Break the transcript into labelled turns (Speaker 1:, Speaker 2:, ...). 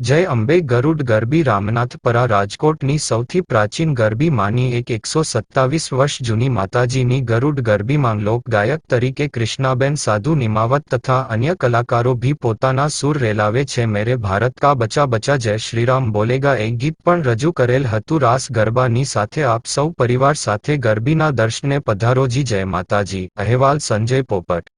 Speaker 1: જય અંબે ગરુડ ગરબી રામનાથપરા રાજકોટની સૌથી પ્રાચીન ગરબી માની એક એકસો સત્તાવીસ વર્ષ જૂની માતાજીની ગરુડ ગરબીમાં લોકગાયક તરીકે કૃષ્ણાબેન સાધુ નિમાવત તથા અન્ય કલાકારો ભી પોતાના સૂર રેલાવે છે. મેરે ભારત કા બચા બચા, જય શ્રીરામ બોલેગા. એ ગીત પણ રજૂ કરેલ હતું, રાસ ગરબાની સાથે આપ સૌ પરિવાર સાથે ગરબીના દર્શને પધારોજી જય માતાજી. અહેવાલ સંજય પોપટ.